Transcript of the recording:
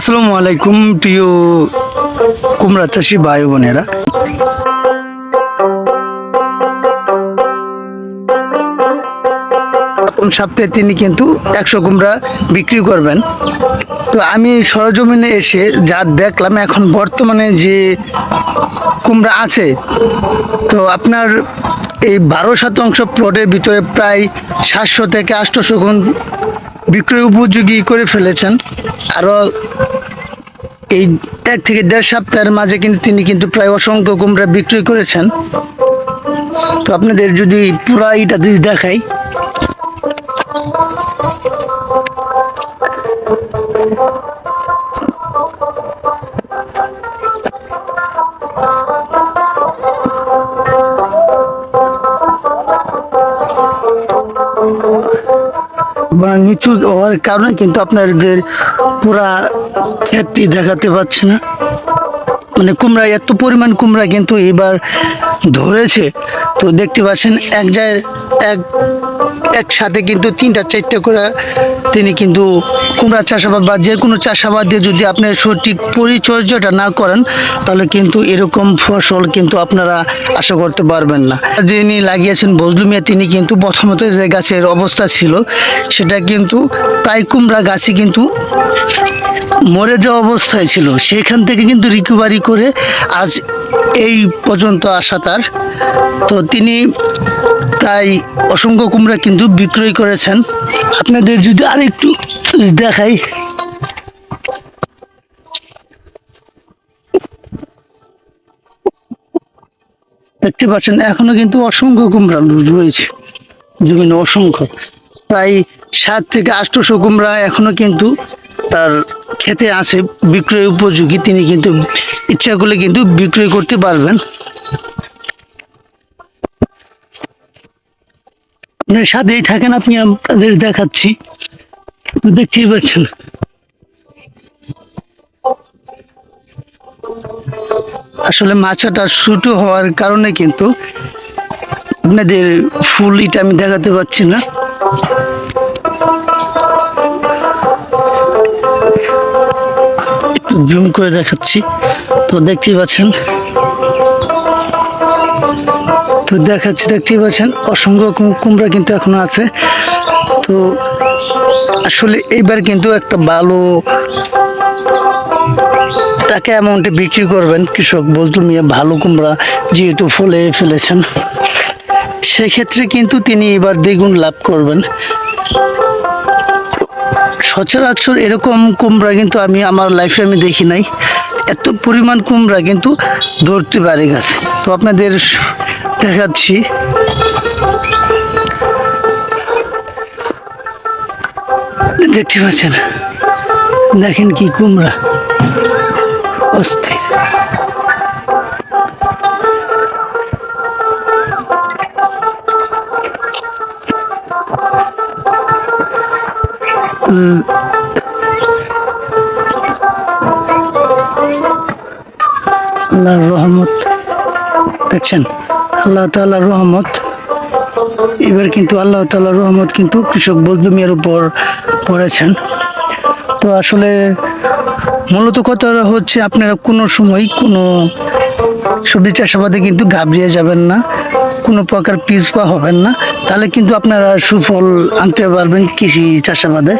আসসালামু আলাইকুম, প্রিয় কুমড়া চাষি ভাই বোনেরা। সপ্তাহে তিনি কিন্তু একশো কুমড়া বিক্রি করবেন। তো আমি সরজমিনে এসে যা দেখলাম, এখন বর্তমানে যে কুমড়া আছে, তো আপনার এই বারো শতাংশ প্লটের ভিতরে প্রায় সাতশো থেকে আটশোশো গুণ বিক্রয় উপযোগী করে ফেলেছেন। আরও এই এক থেকে দেড় সপ্তাহের মাঝে কিন্তু তিনি কিন্তু প্রায় অসংখ্য কুমড়া বিক্রি করেছেন। তো আপনাদের যদি পুরা এটা যদি নিচু হওয়ার কারণে কিন্তু আপনাদের পুরা ক্ষেতটি দেখাতে পারছে না। মানে কুমড়া, এত পরিমাণ কুমড়া কিন্তু এবার ধরেছে। তো দেখতে পাচ্ছেন, এক জায়গায় এক একসাথে কিন্তু তিনটা, চারটে করে তিনি কিন্তু কুমড়া চাষাবাদ বা যে কোনো চাষাবাদ দিয়ে যদি আপনি সঠিক পরিচর্যাটা না করেন, তাহলে কিন্তু এরকম ফসল কিন্তু আপনারা আশা করতে পারবেন না। যিনি লাগিয়েছেন বজলু মিয়া, তিনি কিন্তু প্রথমত যে গাছের অবস্থা ছিল, সেটা কিন্তু প্রায় কুমড়া গাছই কিন্তু মরে যাওয়া অবস্থায় ছিল। সেখান থেকে কিন্তু রিকভারি করে আজ এই পর্যন্ত আসা তার। তো তিনি প্রায় অসংখ্য কুমড়া কিন্তু বিক্রয় করেছেন। আপনাদের যদি আরেকটু দেখাই। দেখতে পাচ্ছেন, এখনও কিন্তু অসংখ্য কুমড়া রয়েছে। জমিনে অসংখ্য। প্রায় সাত থেকে আটশোশো কুমড়া এখনও কিন্তু তার খেতে আছে, বিক্রয় উপযোগী। তিনি কিন্তু ইচ্ছা করলে কিন্তু বিক্রয় করতে পারবেন। আপনার সাথেই থাকেন, আপনি আপনাদের দেখাচ্ছি। দেখতেই পাচ্ছেন। আসলে মাছাটা ছোটো হওয়ার কারণে কিন্তু আপনাদের ফুল এটা আমি দেখাতে পাচ্ছি না। জুম করে দেখাচ্ছি। তো দেখতেই পাচ্ছেন। তো দেখাচ্ছি, দেখতেই পাচ্ছেন, অসংখ্য কুমড়া কিন্তু এখনও আছে। তো আসলে এইবার কিন্তু একটা ভালো টাকা অ্যামাউন্টে বিক্রি করবেন কৃষক বজলু মিয়া, ভালো কুমড়া যেহেতু ফলে ফেলেছেন। সেক্ষেত্রে কিন্তু তিনি এবার দ্বিগুণ লাভ করবেন। সচরাচর এরকম কুমড়া কিন্তু আমি, আমার লাইফে আমি দেখি নাই। এত পরিমাণ কুমড়া কিন্তু ধরতে পারে গাছে। তো আপনাদের দেখাচ্ছি। দেখতে পাচ্ছেন? দেখেন কি কুমড়া। অস্থির। আল্লাহর রহমত। দেখছেন? আল্লাহ তাআলার রহমত। এবার কিন্তু আল্লাহ তাআলার রহমত কিন্তু কৃষক বজলুমিয়ার উপর পড়েছেন। তো আসলে মূলত কথা হচ্ছে, আপনারা কোনো সময় কোনো সবজি চাষাবাদে কিন্তু ঘাবড়িয়ে যাবেন না, কোনো প্রকার পিছপা হবেন না। তাহলে কিন্তু আপনারা সুফল আনতে পারবেন কৃষি চাষাবাদে।